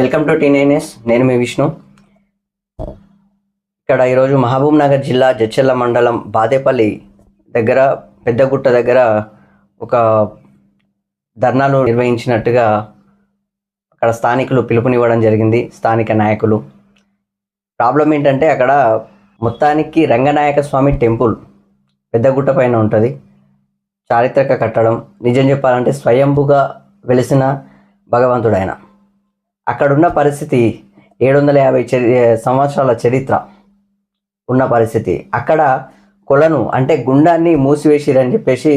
Welcome to టీనేనెస్. నేను మీ విష్ణు. ఇక్కడ ఈరోజు మహబూబ్ నగర్ జిల్లా జడ్చెల్ల మండలం బాదేపల్లి దగ్గర పెద్దగుట్ట దగ్గర ఒక ధర్నాలు నిర్వహించినట్టుగా అక్కడ స్థానికులు పిలుపునివ్వడం జరిగింది స్థానిక నాయకులు. ప్రాబ్లం ఏంటంటే అక్కడ మొత్తానికి రంగనాయక స్వామి టెంపుల్ పెద్దగుట్ట పైన ఉంటుంది. చారిత్రక కట్టడం నిజం చెప్పాలంటే స్వయంభుగా వెలిసిన భగవంతుడు ఆయన అక్కడున్న పరిస్థితి ఏడు వందల యాభై చరి సంవత్సరాల చరిత్ర ఉన్న పరిస్థితి. అక్కడ కొలను అంటే గుండాన్ని మూసివేసిరని చెప్పేసి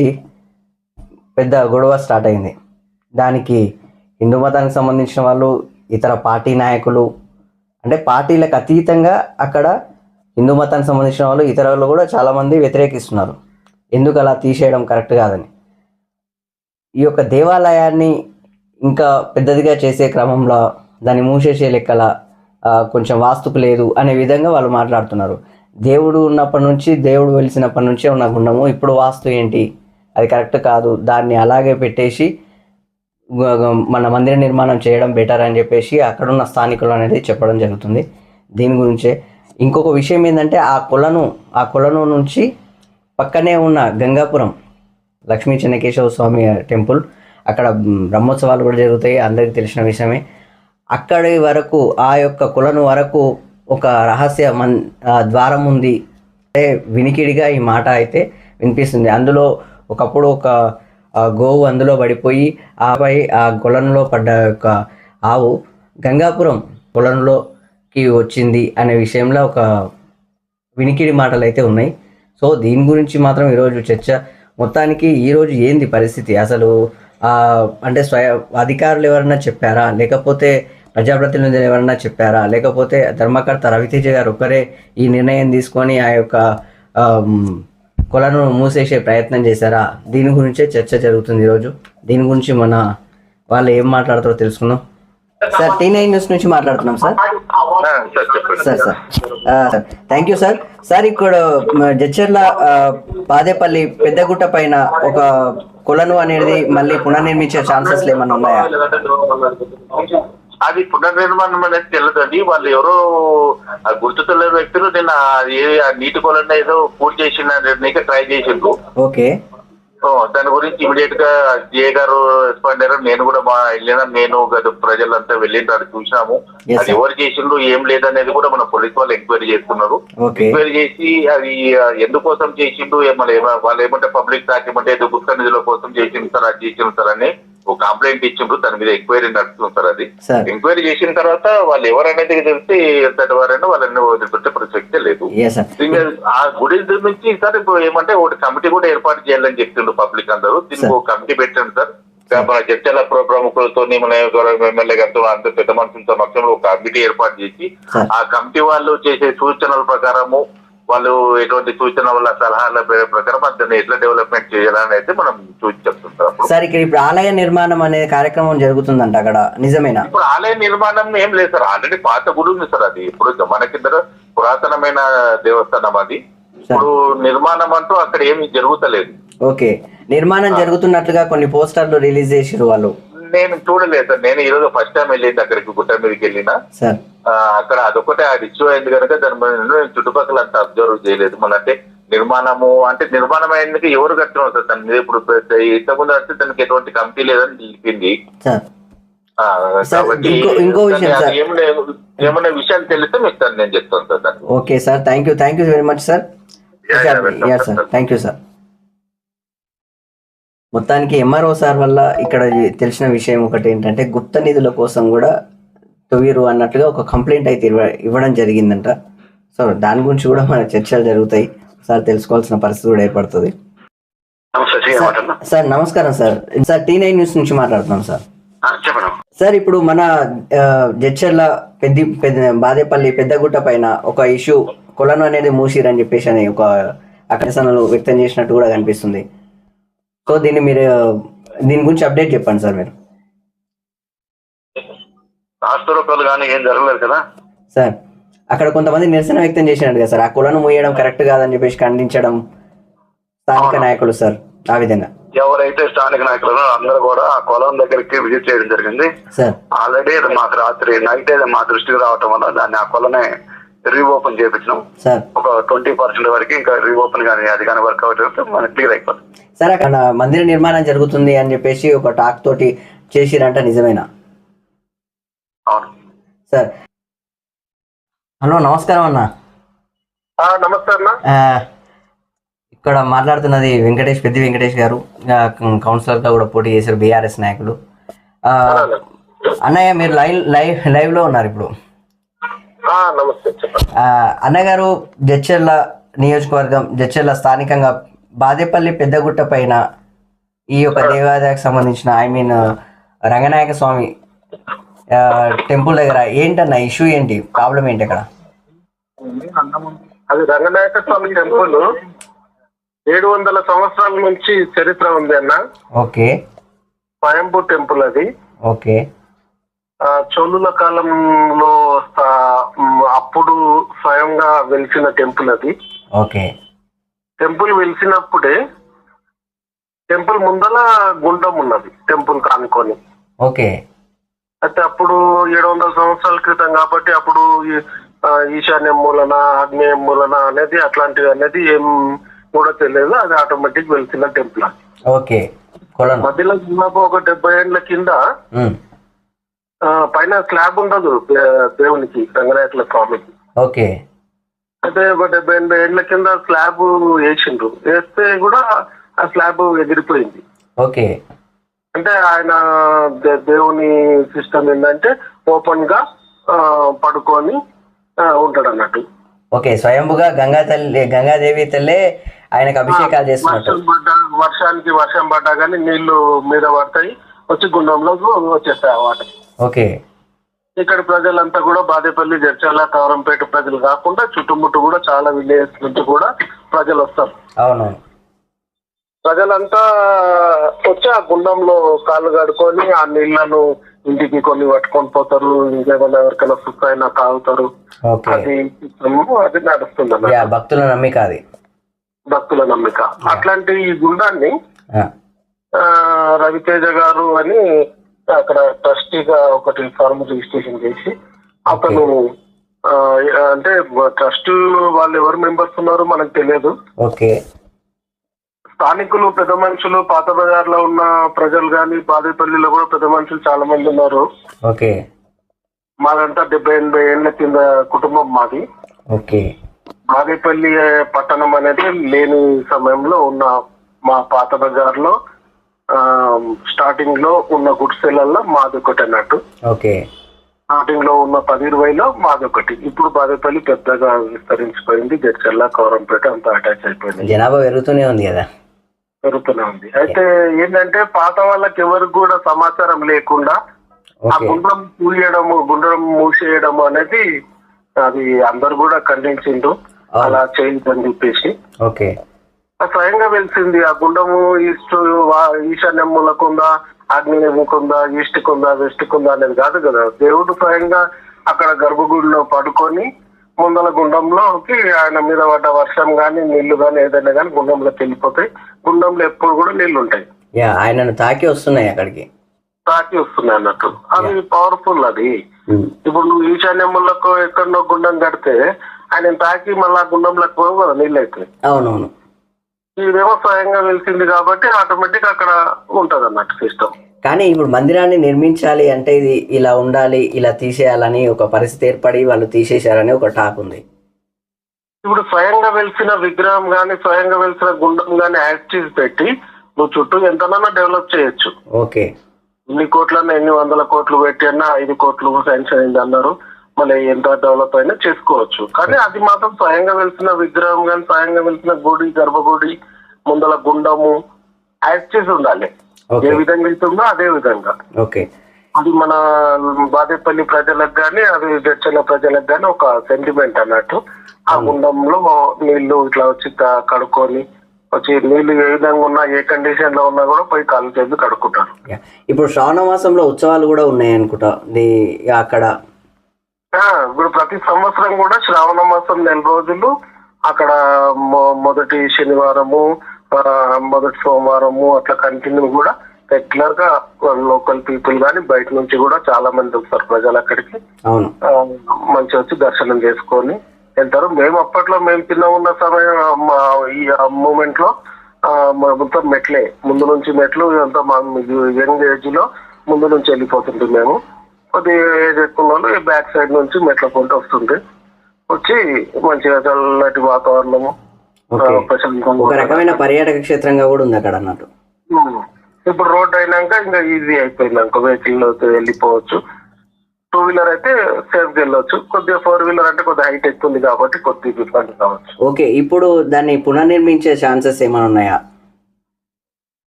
పెద్ద గొడవ స్టార్ట్ అయింది. దానికి హిందూ మతానికి సంబంధించిన వాళ్ళు ఇతర పార్టీ నాయకులు అంటే పార్టీలకు అతీతంగా అక్కడ హిందూ మతానికి సంబంధించిన వాళ్ళు ఇతరులు కూడా చాలామంది వ్యతిరేకిస్తున్నారు. ఎందుకు అలా తీసేయడం కరెక్ట్ కాదని. ఈ యొక్క దేవాలయాన్ని ఇంకా పెద్దదిగా చేసే క్రమంలో దాన్ని మూసేసే లెక్కల కొంచెం వాస్తుకు లేదు అనే విధంగా వాళ్ళు మాట్లాడుతున్నారు. దేవుడు ఉన్నప్పటి నుంచి దేవుడు వెలిసినప్పటి నుంచే ఉన్న గుండము ఇప్పుడు వాస్తు ఏంటి? అది కరెక్ట్ కాదు. దాన్ని అలాగే పెట్టేసి మన మందిర నిర్మాణం చేయడం బెటర్ అని చెప్పేసి అక్కడున్న స్థానికులు అనేది చెప్పడం జరుగుతుంది. దీని గురించే. ఇంకొక విషయం ఏంటంటే ఆ కొలను ఆ కొలను నుంచి పక్కనే ఉన్న గంగాపురం లక్ష్మీ చెన్నకేశవ స్వామి టెంపుల్ అక్కడ బ్రహ్మోత్సవాలు కూడా జరుగుతాయి. అందరికీ తెలిసిన విషయమే. అక్కడి వరకు ఆ యొక్క కులను వరకు ఒక రహస్య మన్ ద్వారం ఉంది. అంటే వినికిడిగా ఈ మాట అయితే వినిపిస్తుంది. అందులో ఒకప్పుడు ఒక గోవు అందులో పడిపోయి ఆపై ఆ కులంలో పడ్డ యొక్క ఆవు గంగాపురం కులంలోకి వచ్చింది అనే విషయంలో ఒక వినికిడి మాటలు అయితే ఉన్నాయి. సో దీని గురించి మాత్రం ఈరోజు చర్చ. మొత్తానికి ఈరోజు ఏంది పరిస్థితి? అసలు అంటే స్వయ అధికారులు ఎవరన్నా చెప్పారా? లేకపోతే ప్రజాప్రతినిధులు ఎవరన్నా చెప్పారా? లేకపోతే ధర్మకర్త రవితేజ గారు ఒక్కరే ఈ నిర్ణయం తీసుకొని ఆ యొక్క కొలను మూసేసే ప్రయత్నం చేశారా? దీని గురించే చర్చ జరుగుతుంది ఈరోజు. దీని గురించి మన వాళ్ళు ఏం మాట్లాడతారో తెలుసుకుందాం. సార్ టీ నైన్ న్యూస్ నుంచి మాట్లాడుతున్నాం sir. Sir sir thank you sir. Sir. ఇక్కడ జడ్చర్ల ఆ, బాదేపల్లి పెద్దగుట్ట పైన ఒక కొలను అనేది మళ్ళీ పునర్నిర్మించే ఛాన్సెస్ ఏమైనా ఉన్నాయా? అది పునర్నిర్మాణం అనేది తెలియదండి. వాళ్ళు ఎవరో ఆ గుర్తు తెలియని వ్యక్తులు నిన్న నీటి కొలండి ఏదో పూర్తి చేసిన ట్రై చేసిండ్రు. ఓకే. దాని గురించి ఇమీడియట్గా జే గారు రెస్పాండ్ అయ్యారు నేను కూడా మా వెళ్ళిన నేను గత ప్రజలంతా అది చూసినాము. అది. ఎవరు చేసిండ్రు ఏం లేదనేది కూడా మన పోలీస్ వాళ్ళు ఎంక్వైరీ చేస్తున్నారు. ఎంక్వైరీ చేసి అది ఎందుకోసం చేసిండు ఏమన్నా ఏమ- వాళ్ళు ఏమంటే పబ్లిక్ డాక్యుమెంట్ ఏదో గుప్త నిధుల కోసం చేసిండు సార్ అది చేసిండు సార్ అని ఒక కంప్లైంట్ ఇచ్చిండ్రు దాని మీద ఎంక్వైరీ నడుస్తుంది సార్ అది. ఎంక్వైరీ చేసిన తర్వాత వాళ్ళు ఎవరనేది తెలిసి ఎంతటి వారైనా వాళ్ళని వదిలిపెట్టే ప్రసక్తే లేదు. ఆ గుడి నుంచి సార్ ఇప్పుడు ఏమంటే ఒకటి కమిటీ కూడా ఏర్పాటు చేయాలని చెప్తుండ్రు పబ్లిక్ అందరూ. దీనికి ఒక కమిటీ పెట్టండి సార్. మన చర్చల ప్ర- ప్రముఖులతో ఎమ్మెల్యే గారితో అంత పెద్ద మనుషుల సమక్షంలో ఒక కమిటీ ఏర్పాటు చేసి ఆ కమిటీ వాళ్ళు చేసే సూచనల ప్రకారము వాళ్ళు ఎటువంటి సూచన వల్ల సలహాల ప్ర- ప్రకారం దాన్ని ఎట్లా డెవలప్మెంట్ చేయాలని అయితే మనం చూసి చెప్తుంటాం సార్ ఇక్కడ ఇప్పుడు ఆలయ నిర్మాణం అనే కార్యక్రమం జరుగుతుందంట అక్కడ నిజమేనా? ఇప్పుడు ఆలయ నిర్మాణం ఏం లేదు సార్ ఆల్రెడీ పాత గుడి ఉంది సార్ అది. ఇప్పుడు మన కింద పురాతనమైన దేవస్థానం అది. ఇప్పుడు నిర్మాణం అంటూ అక్కడ ఏమి జరుగుతలేదు. ఓకే. నిర్మాణం జరుగుతున్నట్లుగా కొన్ని పోస్టర్లు రిలీజ్ చేసిరు వాళ్ళు. నేను చూడలేదు సార్. నేను ఈరోజు ఫస్ట్ టైం వెళ్ళింది అక్కడికి గుట్ట మీదకి వెళ్ళిన అక్కడ అదొకటే అది ఇష్యూ అయింది కనుక దాని నేను చుట్టుపక్కల అంత అబ్జర్వ్ చేయలేదు. మళ్ళీ అంటే నిర్మాణము అంటే నిర్మాణం అయినందుకు ఎవరు కట్టినారు సార్? దాని మీద ఇప్పుడు ఇంతకుముందు అంటే దానికి ఎటువంటి కమిటీ లేదని తెలిపింది. కాబట్టి ఇంకో- ఇంకో విషయం దాన్ని సార్. ఏం లేదు ఏమైనా విషయాలు తెలిస్తే మీకు సార్ నేను చెప్తాను sir okay sir thank you thank you very much sir. Thank you sir. మొత్తానికి ఎంఆర్ఓ సార్ వల్ల ఇక్కడ తెలిసిన విషయం ఒకటి ఏంటంటే గుప్త నిధుల కోసం కూడా తొవ్విరు అన్నట్లుగా ఒక కంప్లైంట్ అయితే ఇవ్వ- ఇవ్వడం జరిగిందంట. సో దాని గురించి కూడా మన చర్చలు జరుగుతాయి. సార్ తెలుసుకోవాల్సిన పరిస్థితి కూడా ఏర్పడుతుంది. సార్- సార్ నమస్కారం sir. Sir T nine news నుంచి మాట్లాడుతున్నాం సార్. సార్ ఇప్పుడు మన జడ్చర్ల పెద్ద పెద్ద బాదేపల్లి పెద్దగుట్ట పైన ఒక ఇష్యూ కొలను అనేది మూసిరని చెప్పేసి అని ఒక అకర్షణలు వ్యక్తం చేసినట్టు కూడా కనిపిస్తుంది. సో దీన్ని మీరు దీని గురించి అప్డేట్ చెప్పండి సార్ మీరు. కానీ ఏం జరగలేదు కదా? సార్ అక్కడ కొంతమంది నిరసన వ్యక్తం చేసినట్టు కదా సార్ ఆ కొలను మూయడం కరెక్ట్ కాదని చెప్పేసి ఖండించడం స్థానిక నాయకులు సార్ ఆ విధంగా. ఎవరైతే స్థానిక నాయకులు అందరూ కూడా ఆ కొలం దగ్గరికి విజిట్ చేయడం జరిగింది. సార్. ఆల్రెడీ మాకు రాత్రి నైట్ మా దృష్టికి రావటం వల్ల దాన్ని ఆ కొలనే రీఓపెన్ చేయించినాం సార్. ఒక ట్వంటీ పర్సెంట్ వరకు ఇంకా రీఓపెన్ కానీ అది కానీ వర్కౌట్ అయితే మనకి క్లియర్ అయిపోతుంది. సార్ అక్కడ మందిర నిర్మాణం జరుగుతుంది అని చెప్పేసి ఒక టాక్ తోటి చేసిరంట నిజమేనా? అవును. సార్. హలో నమస్కారం అన్న. నమస్తే అన్న. ఇక్కడ మాట్లాడుతున్నది వెంకటేష్ పెద్ది వెంకటేష్ గారు. కౌన్సిలర్గా కూడా పోటీ చేశారు బీఆర్ఎస్ నాయకులు. అన్నయ్య మీరు లైవ్ లైవ్ లైవ్లో ఉన్నారు ఇప్పుడు. నమస్తే చెప్పండి. అన్నగారు జడ్చెర్ల నియోజకవర్గం జడ్చెర్ల స్థానికంగా బాదేపల్లి పెద్దగుట్ట పైన ఈ యొక్క దేవాలయానికి సంబంధించిన I mean Ranganayaka Swamy temple దగ్గర ఏంటన్న ఇష్యూ ఏంటి? ప్రాబ్లం ఏంటి అక్కడ? అది రంగనాయక స్వామి టెంపుల్. ఏడు వందల సంవత్సరాల నుంచి చరిత్ర ఉంది అన్న. ఓకే. స్వయంభూ టెంపుల్ అది. ఓకే. చోళుల కాలంలో అప్పుడు స్వయంగా వెలిసిన టెంపుల్ అది. ఓకే. టెంపుల్ వెలిసినప్పుడే టెంపుల్ ముందల గుండం ఉన్నది టెంపుల్ కానుకొని. ఓకే. అయితే అప్పుడు ఏడు వందల సంవత్సరాల క్రితం కాబట్టి అప్పుడు ఈశాన్యం మూలన ఆగ్నేయ మూలన అనేది అట్లాంటివి అనేది ఏం కూడా తెలియదు అది ఆటోమేటిక్ వెలిసిన టెంపుల్. ఓకే. మధ్యలో ఒక డెబ్బై ఏళ్ళ కింద పైన స్లాబ్ ఉండదు దేవునికి రంగనాయకుల స్వామికి. ఓకే. అయితే ఒక డెబ్బై ఎనభై ఏళ్ళ కింద స్లాబ్ వేసిండ్రు. వేస్తే కూడా ఆ స్లాబ్ ఎగిరిపోయింది. ఓకే. అంటే ఆయన దేవుని సిస్టమ్ ఏంటంటే ఓపెన్గా పడుకొని ఉంటాడు అన్నట్టు ఓకే స్వయంభుగా గంగా తల్లి గంగాదేవి తల్లే ఆయనకు అభిషేకాలు చేస్తున్నట్టు. వర్షానికి వర్షం పడ్డా కానీ నీళ్ళు మీద పడతాయి వచ్చి గుండంలోకి వచ్చేస్తాయి వాటర్. ఓకే. ఇక్కడ ప్రజలంతా కూడా బాదేపల్లి జడ్చర్ల కవరంపేట ప్రజలు కాకుండా చుట్టుముట్టు కూడా చాలా విలేజెస్ నుంచి కూడా ప్రజలు వస్తారు. అవునవును ప్రజలంతా వచ్చి ఆ గుండంలో కాళ్ళు కడుకొని ఆ నీళ్ళను ఇంటికి కొన్ని పట్టుకొని పోతారు. ఇంకేమైనా ఎవరికైనా సుఖ అయినా తాగుతారు. అది అది నడుస్తుంది భక్తుల నమ్మిక అది. భక్తుల నమ్మిక. అట్లాంటి ఈ గుండాన్ని రవితేజ గారు అని అక్కడ ట్రస్టీగా ఒకటి ఫార్మ్ రిజిస్ట్రేషన్ చేసి అతను అంటే ట్రస్ట్ వాళ్ళు ఎవరు మెంబర్స్ ఉన్నారో మనకు తెలియదు. ఓకే. స్థానికులు పెద్ద మనుషులు పాత బజార్లో ఉన్న ప్రజలు కానీ బాదేపల్లిలో కూడా పెద్ద మనుషులు చాలా మంది ఉన్నారు. ఓకే. మాదంతా డెబ్బై ఎనభై ఏళ్ళ కింద కుటుంబం మాది. ఓకే. బాదేపల్లి పట్టణం అనేది లేని సమయంలో ఉన్న మా పాత బజార్లో స్టార్టింగ్లో ఉన్న గుడ్సెలల్లో మాది ఒకటి అన్నట్టు. ఓకే. స్టార్టింగ్లో ఉన్న పది ఇరవైలో మాది ఒకటి. ఇప్పుడు బాదేపల్లి పెద్దగా విస్తరించిపోయింది. జడ్చర్ల కౌరంపేట అంతా అటాచ్ అయిపోయింది. జనాభా పెరుగుతూనే ఉంది కదా? పెరుగుతూనే ఉంది. అయితే ఏంటంటే పాత వాళ్ళకి ఎవరికి కూడా సమాచారం లేకుండా ఆ గుండ్రం పూయడము గుండ్రం మూసేయడము అనేది అది అందరు కూడా ఖండించిండు. అలా చేయొద్దని చెప్పేసి. ఓకే. స్వయంగా వెలిసింది ఆ గుండము ఈస్ట్ ఈశాన్యం మూలకుందా ఆగ్నేయముకుందా ఈస్ట్ కుందా వెస్ట్ కుందా అనేది కాదు కదా. దేవుడు స్వయంగా అక్కడ గర్భగుడిలో పడుకొని ముందల గుండంలోకి ఆయన మీద పడ్డ వర్షం గాని నీళ్ళు గాని ఏదైనా గాని గుండంలోకి వెళ్ళిపోతాయి గుండంలో ఎప్పుడు కూడా నీళ్ళు ఉంటాయి యా ఆయనను తాకి వస్తున్నాయి అక్కడికి. తాకి వస్తున్నాయి అన్నట్టు. అది పవర్ఫుల్ అది. ఇప్పుడు నువ్వు ఈశాన్యములకు ఎక్కడో గుండం కడితే ఆయన తాకి మళ్ళా గుండంలోకి పోవు కదా నీళ్ళు అవునవును. ఇదేమో స్వయంగా వెలిసింది కాబట్టి ఆటోమేటిక్ అక్కడ ఉంటది అన్నట్టు సిస్టమ్ కానీ ఇప్పుడు మందిరాన్ని నిర్మించాలి అంటే ఇది ఇలా ఉండాలి ఇలా తీసేయాలని ఒక పరిస్థితి ఏర్పడి వాళ్ళు తీసేశారని ఒక టాక్ ఉంది. ఇప్పుడు స్వయంగా వెలిసిన విగ్రహం గాని స్వయంగా వెలిసిన గుండం గాని యాక్టివ్ పెట్టి నువ్వు చుట్టూ ఎంతనన్నా డెవలప్ చేయొచ్చు. ఓకే. ఎన్ని కోట్లన్నా ఎన్ని వందల కోట్లు పెట్టి అన్నా ఐదు కోట్లు శాంక్షన్ అయింది అన్నారు. మళ్ళీ ఎంత డెవలప్ అయినా చేసుకోవచ్చు. కానీ అది మాత్రం స్వయంగా వెలిసిన విగ్రహం కానీ స్వయంగా వెలిసిన గుడి గర్భగుడి ముందల గుండము యాక్టివ్ ఉండాలి. ఏ విధంగా అవుతుందో అదే విధంగా. ఓకే. అది మన బాదేపల్లి ప్రజలకు గాని అది జడ్చల ప్రజలకు గాని ఒక సెంటిమెంట్ అన్నట్టు. ఆ గుండంలో నీళ్ళు ఇట్లా వచ్చి కడుక్కొని వచ్చి నీళ్ళు ఏ విధంగా ఉన్నా ఏ కండిషన్లో ఉన్నా కూడా పోయి కాలు చేసి కడుక్కుంటారు. ఇప్పుడు శ్రావణ మాసంలో ఉత్సవాలు కూడా ఉన్నాయి అనుకుంటా అక్కడ ఇప్పుడు ప్రతి సంవత్సరం కూడా శ్రావణ మాసం నెల రోజులు అక్కడ మొదటి శనివారము మొదటి సోమవారము అట్లా కంటిన్యూ కూడా రెగ్యులర్గా లోకల్ పీపుల్ కానీ బయట నుంచి కూడా చాలా మంది వస్తారు ప్రజలు అక్కడికి. మంచి వచ్చి దర్శనం చేసుకొని వెళ్తారు. మేము అప్పట్లో మేము చిన్న ఉన్న సమయం ఈ మూమెంట్లో మొత్తం మెట్లే. ముందు నుంచి మెట్లు అంతా మా యంగ్ ఏజ్లో ముందు నుంచి వెళ్ళిపోతుంది మేము. కొద్దిగా ఏజ్ ఎక్కువ బ్యాక్ సైడ్ నుంచి మెట్ల పొంటి వస్తుంది. వచ్చి మంచిగా చల్లటి వాతావరణము ఒక రకమైన పర్యాటక క్షేత్రంగా కూడా ఉంది అక్కడ అన్నట్టు. ఇప్పుడు రోడ్ అయినాక ఇంకా ఈజీ అయిపోయింది అనుకో వెహికల్ వెళ్ళిపోవచ్చు. టూ వీలర్ అయితే సేఫ్ వెళ్ళొచ్చు. కొద్దిగా ఫోర్ వీలర్ అంటే కొద్దిగా హైట్ ఎక్కువ కాబట్టి కొద్దిగా ఇబ్బంది కావచ్చు. ఓకే ఇప్పుడు దాన్ని పునర్నిర్మించే ఛాన్సెస్ ఏమైనా ఉన్నాయా?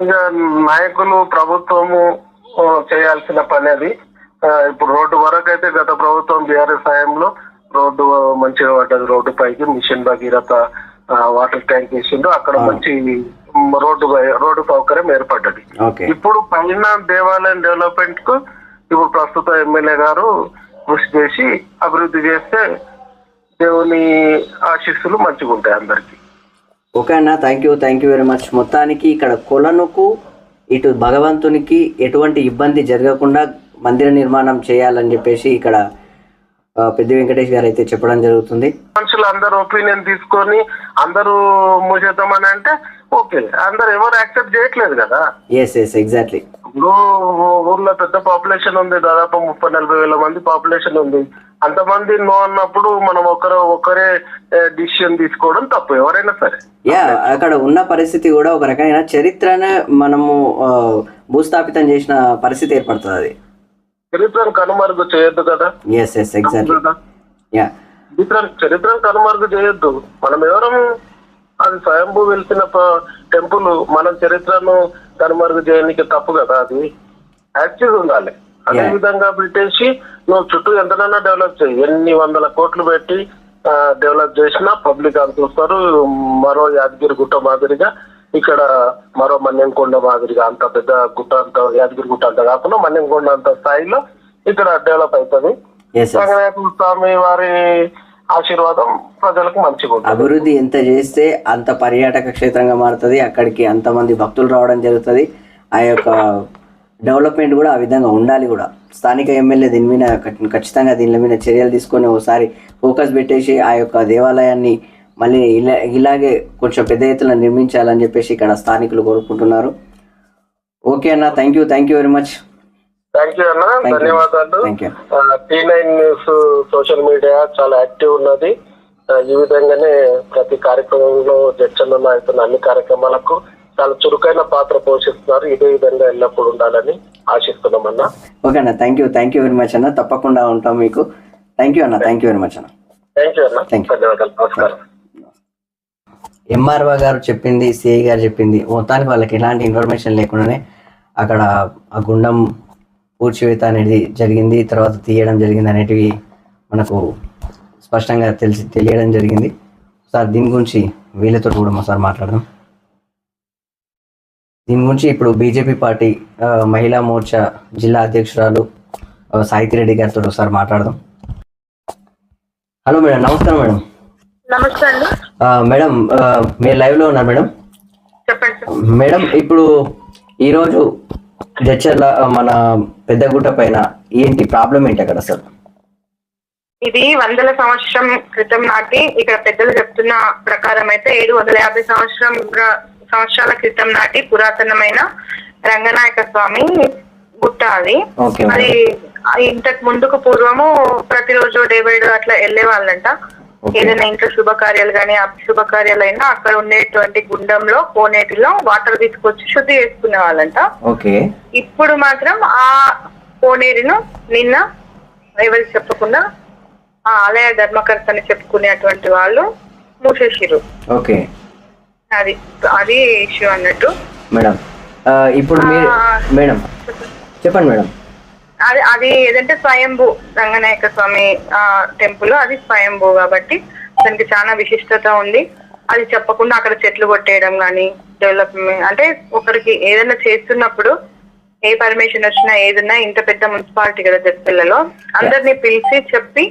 ఇక నాయకులు ప్రభుత్వము చేయాల్సిన పని అది. ఇప్పుడు రోడ్డు వరకు అయితే గత ప్రభుత్వం బీఆర్ఎస్ హయాంలో రోడ్డు మంచిగా పడ్డది. రోడ్డు పైకి మిషన్ భగీరథ వాటర్ ట్యాంక్ వేసిండు. అక్కడ. మంచి రోడ్డు రోడ్డు సౌకర్యం ఏర్పడ్డది. ఇప్పుడు పైన దేవాలయం డెవలప్మెంట్కు ఇప్పుడు ప్రస్తుత ఎమ్మెల్యే గారు కృషి చేసి అభివృద్ధి చేస్తే దేవుని ఆశీస్సులు మంచిగా ఉంటాయి అందరికి. ఓకే అన్న thank you thank you very much మొత్తానికి ఇక్కడ కొలనుకు ఇటు భగవంతునికి ఎటువంటి ఇబ్బంది జరగకుండా మందిర నిర్మాణం చేయాలని చెప్పేసి ఇక్కడ పెద్ద వెంకటేష్ గారు అయితే చెప్పడం జరుగుతుంది. మనుషులు అందరు ఒపీనియన్ తీసుకొని అందరూ మూసేద్దామని అంటే ఓకే అందరు ఎవరు యాక్సెప్ట్ చేయట్లేదు కదా. ఎస్ ఎస్ ఎగ్జాక్ట్లీ ఇప్పుడు ఊర్లో పెద్ద పాపులేషన్ ఉంది దాదాపు ముప్పై నలభై వేల మంది పాపులేషన్ ఉంది. అంతమంది నో అన్నప్పుడు మనం ఒకరు ఒకరే డిసిషన్ తీసుకోవడం తప్పు ఎవరైనా సరే. యా అక్కడ ఉన్న పరిస్థితి కూడా ఒక రకమైన చరిత్రనే మనము భూస్థాపితం చేసిన పరిస్థితి ఏర్పడుతుంది అది. చరిత్రను కనుమరుగు చేయొద్దు కదా? Yes yes exactly yeah. చరిత్ర చరిత్రను కనుమరుగు చేయొద్దు. మనం ఎవరం? అది స్వయంభూ వెలిసిన టెంపుల్ మనం చరిత్రను కనుమరుగు చేయడానికి తప్పు కదా అది. యాక్టివ్ ఉండాలి. అదే. విధంగా పెట్టేసి నువ్వు చుట్టూ ఎంతనైనా డెవలప్ చేయి. ఎన్ని వందల కోట్లు పెట్టి డెవలప్ చేసినా పబ్లిక్ అంత చూస్తారు. మరో యాదగిరి గుట్ట మాదిరిగా ఇక్కడ మరో మన్యంకొండ మాదిరిగా అంత పెద్ద గుట్ట అంత యాదగిరి గుట్ట అంత కాకుండా మన్యంకొండ అంత స్థాయిలో ఇక్కడ డెవలప్ అవుతుంది. రంగనాయకుల స్వామి వారి ఆశీర్వాదం ప్రజలకు మంచిగా అభివృద్ధి ఎంత చేస్తే అంత పర్యాటక క్షేత్రంగా మారుతుంది అక్కడికి అంతమంది భక్తులు రావడం జరుగుతుంది. ఆ యొక్క డెవలప్మెంట్ కూడా ఆ విధంగా ఉండాలి కూడా. స్థానిక ఎమ్మెల్యే దీని మీద ఖచ్చితంగా దీని మీద చర్యలు తీసుకొని ఒకసారి ఫోకస్ పెట్టేసి ఆ యొక్క దేవాలయాన్ని మళ్ళీ ఇలా ఇలాగే కొంచెం పెద్ద ఎత్తున నిర్మించాలని చెప్పేసి ఇక్కడ స్థానికులు కోరుకుంటున్నారు. ఓకే అన్న thank you thank you very much thank you అన్న. Thank you. ధన్యవాదాలు. T nine news social media చాలా యాక్టివ్ ఉన్నది. ఈ విధంగానే ప్రతి కార్యక్రమంలో చర్చలలో అవుతున్న అన్ని కార్యక్రమాలకు చాలా చురుకైన పాత్ర పోషిస్తున్నారు. ఇదే విధంగా ఎల్లప్పుడూ ఉండాలని ఆశిస్తున్నామన్నా ఓకే అన్న thank you thank you very much అన్న. తప్పకుండా ఉంటాం మీకు. థ్యాంక్ యూ అన్న థ్యాంక్ యూ వెరీ మచ్ అన్న. థ్యాంక్ యూ అన్న. Thank you. ధన్యవాదాలు. నమస్కారం. ఎంఆర్ఓ గారు చెప్పింది సిఐ గారు చెప్పింది. మొత్తానికి వాళ్ళకి ఎలాంటి ఇన్ఫర్మేషన్ లేకుండానే అక్కడ ఆ గుండం పూడ్చివేత అనేది జరిగింది. తర్వాత తీయడం జరిగింది అనేటివి మనకు స్పష్టంగా తెలిసి తెలియడం జరిగింది. సార్ దీని గురించి వీళ్ళతో కూడా ఒకసారి మాట్లాడదాం. దీని గురించి ఇప్పుడు బీజేపీ పార్టీ మహిళా మోర్చా జిల్లా అధ్యక్షురాలు ఆ, సాహితి రెడ్డి గారితో ఒకసారి మాట్లాడదాం. హలో మేడం నమస్కారం మేడం. నమస్తే అండి. ఆ, మేడం మీరు లైవ్లో ఉన్నారు మేడం? చెప్పండి సార్. మేడం ఇప్పుడు ఈరోజు జడ్చర్ల మన పెద్దగుట్ట పైన ఏంటి ప్రాబ్లం ఏంటి అక్కడ అసలు? ఇది వందల సంవత్సరం క్రితం నాటి ఇక్కడ పెద్దలు చెప్తున్న ప్రకారం అయితే ఏడు వందల యాభై సంవత్సరం సంవత్సరాల క్రితం నాటి పురాతనమైన రంగనాయక స్వామి గుట్ట అది. మరి ఇంతకు ముందుకు పూర్వము ప్రతిరోజు డే బై డే అట్లా వెళ్ళే వాళ్ళంట. ఏదైనా ఇంట్లో శుభకార్యాలు కానీ అశుభకార్యాలు అయినా అక్కడ ఉండేటువంటి గుండంలో కోనేటిలో వాటర్ తీసుకొచ్చి శుద్ధి చేసుకునే వాళ్ళంట. ఓకే ఇప్పుడు మాత్రం ఆ కోనేరును నిన్న ఎవరికి చెప్పకుండా ఆ ఆలయ ధర్మకర్త అని చెప్పుకునేటువంటి వాళ్ళు మూసేసిరు ఓకే అది అది ఇష్యూ అన్నట్టు. మేడం ఆ, ఇప్పుడు. మేడం చెప్పండి. మేడం అది అది ఏదంటే స్వయంభూ రంగనాయక స్వామి ఆ టెంపుల్ అది స్వయంభూ కాబట్టి దానికి చాలా విశిష్టత ఉంది. అది చెప్పకుండా అక్కడ చెట్లు కొట్టేయడం కానీ డెవలప్మెంట్ అంటే ఒకరికి ఏదైనా చేస్తున్నప్పుడు ఏ పర్మిషన్ వచ్చినా ఏదన్నా ఇంత పెద్ద మున్సిపాలిటీ కదా జడ్పిల్లలో అందరినీ పిలిచి చెప్పి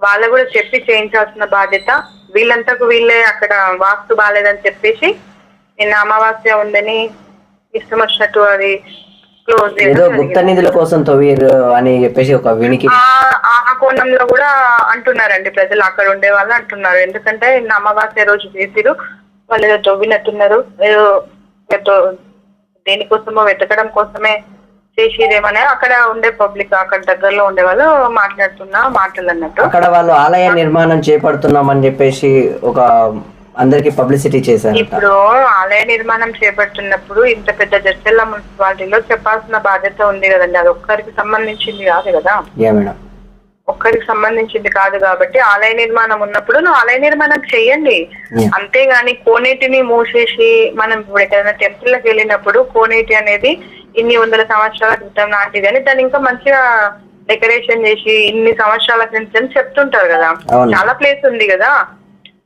వాళ్ళకు కూడా చెప్పి చేయించాల్సిన బాధ్యత వీళ్ళంతకు వీళ్ళే అక్కడ వాస్తు బాగాలేదని చెప్పేసి నిన్న అమావాస్య ఉందని ఇష్టం వచ్చినట్టు అది ఏదో గుప్త నిధుల కోసం తవ్వీరు అని చెప్పేసి ఒక వినికి ఆ కోణంలో కూడా అంటున్నారండి ప్రజలు అక్కడ ఉండే వాళ్ళు అంటున్నారు. ఎందుకంటే నిన్న అమావాస్య రోజు చేసిరు వాళ్ళు ఏదో తవ్వినట్టున్నారు. ఏదో దేనికోసమో వెతకడం కోసమే చేసిరేమని అక్కడ ఉండే పబ్లిక్ అక్కడ దగ్గరలో ఉండే వాళ్ళు మాట్లాడుతున్న మాటలు అన్నట్టు. అక్కడ వాళ్ళు ఆలయ నిర్మాణం చేపడుతున్నామని చెప్పేసి ఒక అందరికి పబ్లిసిటీ చేశారట. ఇప్పుడు ఆలయ నిర్మాణం చేపడుతున్నప్పుడు ఇంత పెద్ద జడ్చెల్ల మున్సిపాలిటీలో చెప్పాల్సిన బాధ్యత ఉంది కదండి. అది ఒక్కరికి సంబంధించింది కాదు కదా? Yeah madam. ఒక్కరికి సంబంధించింది కాదు కాబట్టి ఆలయ నిర్మాణం ఉన్నప్పుడు నువ్వు ఆలయ నిర్మాణం చెయ్యండి. Yeah. అంతేగాని కోనేటిని మూసేసి మనం ఇప్పుడు ఎక్కడైనా టెంపుల్కి వెళ్ళినప్పుడు కోనేటి అనేది ఇన్ని వందల సంవత్సరాల క్రితం నాటిది అని దాన్ని ఇంకా మంచిగా డెకరేషన్ చేసి ఇన్ని సంవత్సరాల క్రితం చెప్తుంటారు కదా. చాలా ప్లేస్ ఉంది కదా?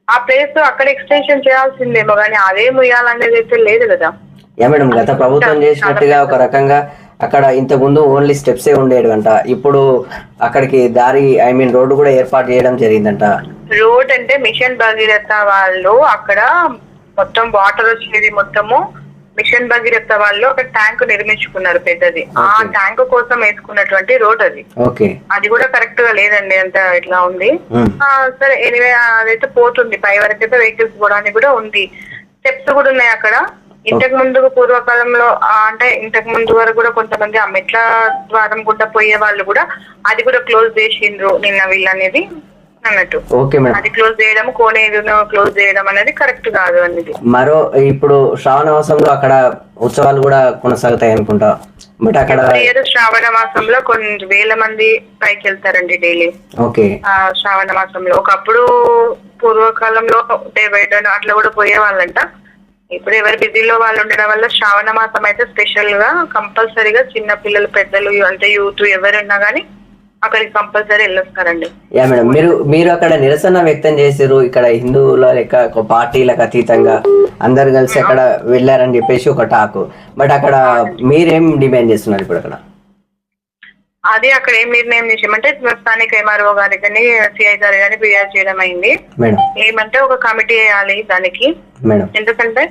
ఆ ప్లేస్ అక్కడ ఎక్స్టెన్షన్ చేయాల్సిందేమో కానీ అదే ముయ్యాలనేది అయితే లేదు కదా. యా మేడం గత ప్రభుత్వం చేసినట్టుగా ఒక రకంగా అక్కడ ఇంతకుముందు ఓన్లీ స్టెప్సే ఉండేవంట. ఇప్పుడు అక్కడికి దారి ఐ మీన్ రోడ్డు కూడా ఏర్పాటు చేయడం జరిగిందంట. రోడ్ అంటే మిషన్ భగీరథ వాళ్ళు అక్కడ మొత్తం వాటర్ వచ్చేది మొత్తము. మిషన్ భగీరథ వాళ్ళు ఒక ట్యాంక్ నిర్మించుకున్నారు పెద్దది. ఆ. ట్యాంక్ కోసం వేసుకున్నటువంటి రోడ్ అది. అది కూడా కరెక్ట్గా లేదండి అంత ఇట్లా ఉంది. సరే ఎనివే అదైతే పోతుంది. పై వరకు అయితే వెహికల్స్ పోవడానికి కూడా ఉంది. స్టెప్స్ కూడా ఉన్నాయి అక్కడ. ఇంతకు ముందు పూర్వకాలంలో అంటే ఇంతకు ముందు వరకు కూడా కొంతమంది ఆ మెట్ల ద్వారం గుండా పోయే వాళ్ళు కూడా అది కూడా క్లోజ్ చేసిండ్రు నిన్న వీళ్ళు అనేది అన్నట్టు. Okay madam. అది క్లోజ్ చేయడం క్లోజ్ చేయడం అనేది కరెక్ట్ కాదు అనేది మరో ఇప్పుడు శ్రావణ మాసంలో అక్కడ ఉత్సవాలు కూడా కొనసాగుతాయి అనుకుంటా. బట్ అక్కడ శ్రావణ మాసంలో కొన్ని వేల మంది పైకి వెళ్తారండి డైలీ. ఓకే. ఆ శ్రావణ మాసంలో ఒకప్పుడు పూర్వకాలంలో డెబ్బై అట్లా కూడా పోయే వాళ్ళంట ఇప్పుడు ఎవరి బిజీలో వాళ్ళు ఉండడం వల్ల శ్రావణ మాసం అయితే స్పెషల్గా కంపల్సరీగా చిన్న పిల్లలు పెద్దలు అంటే యూత్ ఎవరున్నా గానీ అక్కడికి కంపల్సరీ వెళ్ళొస్తారండి. యా మేడం మీరు మీరు అక్కడ నిరసన వ్యక్తం చేసారు ఇక్కడ హిందువుల లెక్క పార్టీలకు అతీతంగా అందరు కలిసి అక్కడ వెళ్ళారని చెప్పేసి ఒక టాక్. బట్ అక్కడ మీరేం డిమాండ్ చేస్తున్నారు ఇప్పుడు అక్కడ? అది అక్కడ ఏం నిర్ణయం చేసామంటే స్థానిక ఎంఆర్ఓ గారి కానీ సిఐ గారి కానీ ఫిర్యాదు చేయడం అయింది. మేడం. ఏమంటే ఒక కమిటీ వేయాలి దానికి. మేడం. ఎందుకంటే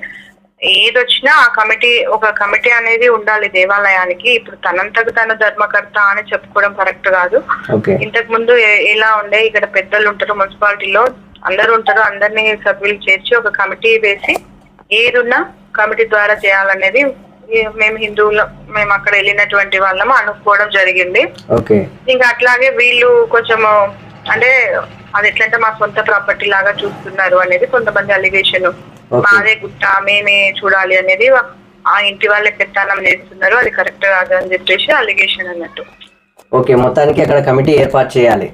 ఏది వచ్చినా ఆ కమిటీ ఒక కమిటీ అనేది ఉండాలి దేవాలయానికి. ఇప్పుడు తనంతకు తన ధర్మకర్త అని చెప్పుకోవడం కరెక్ట్ కాదు. ఇంతకు ముందు ఎలా ఉండే ఇక్కడ పెద్దలు ఉంటారు మున్సిపాలిటీలో అందరూ ఉంటారు అందరినీ సభ్యులు చేర్చి ఒక కమిటీ వేసి ఏదున్నా కమిటీ ద్వారా చేయాలనేది మేము హిందువులు మేము అక్కడ వెళ్ళినటువంటి వాళ్ళము అనుకోవడం జరిగింది. ఇంకా అట్లాగే వీళ్ళు కొంచెము అంటే అది ఎట్లంటే మా సొంత ప్రాపర్టీ లాగా చూస్తున్నారు అనేది కొంతమంది అలిగేషన్. మాదే గుట్ట మేమే చూడాలి అనేది ఆ ఇంటి వాళ్ళే పెత్తానం నేర్చుతున్నారు అది కరెక్ట్ కాదు అని చెప్పేసి అలిగేషన్ అన్నట్టు. ఓకే మొత్తానికి అక్కడ కమిటీ ఏర్పాటు చేయాలి.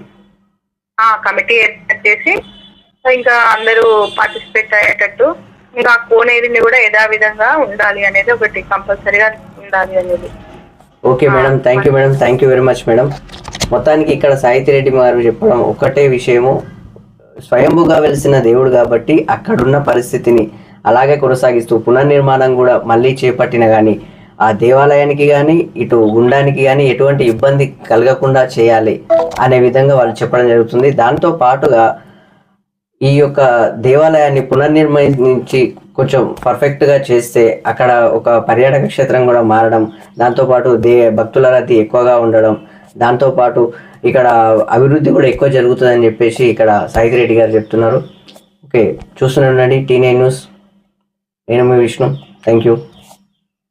ఆ కమిటీ ఏర్పాటు చేసి ఇంకా అందరూ పార్టిసిపేట్ అయ్యేటట్టు ఇంకా ఆ కోనేరిని కూడా యథావిధంగా ఉండాలి అనేది ఒకటి కంపల్సరీగా ఉండాలి అనేది. Okay madam thank you madam thank you very much madam మొత్తానికి ఇక్కడ సాహితిరెడ్డి గారు చెప్పడం ఒక్కటే విషయము. స్వయంభూగా వెలిసిన దేవుడు కాబట్టి అక్కడున్న పరిస్థితిని అలాగే కొనసాగిస్తూ పునర్నిర్మాణం కూడా మళ్ళీ చేపట్టిన కానీ ఆ దేవాలయానికి కానీ ఇటు గుండానికి కానీ ఎటువంటి ఇబ్బంది కలగకుండా చేయాలి అనే విధంగా వాళ్ళు చెప్పడం జరుగుతుంది. దాంతో పాటుగా ఈ యొక్క దేవాలయాన్ని పునర్నిర్మించి కొంచెం పర్ఫెక్ట్గా చేస్తే అక్కడ ఒక పర్యాటక క్షేత్రం కూడా మారడం దాంతోపాటు దే భక్తుల రద్దీ ఎక్కువగా ఉండడం దాంతోపాటు ఇక్కడ అభివృద్ధి కూడా ఎక్కువ జరుగుతుందని చెప్పేసి ఇక్కడ సాయిధి రెడ్డి గారు చెప్తున్నారు. ఓకే చూస్తూనే ఉండండి టీ న్యూస్. నేను మీ విష్ణు. Thank you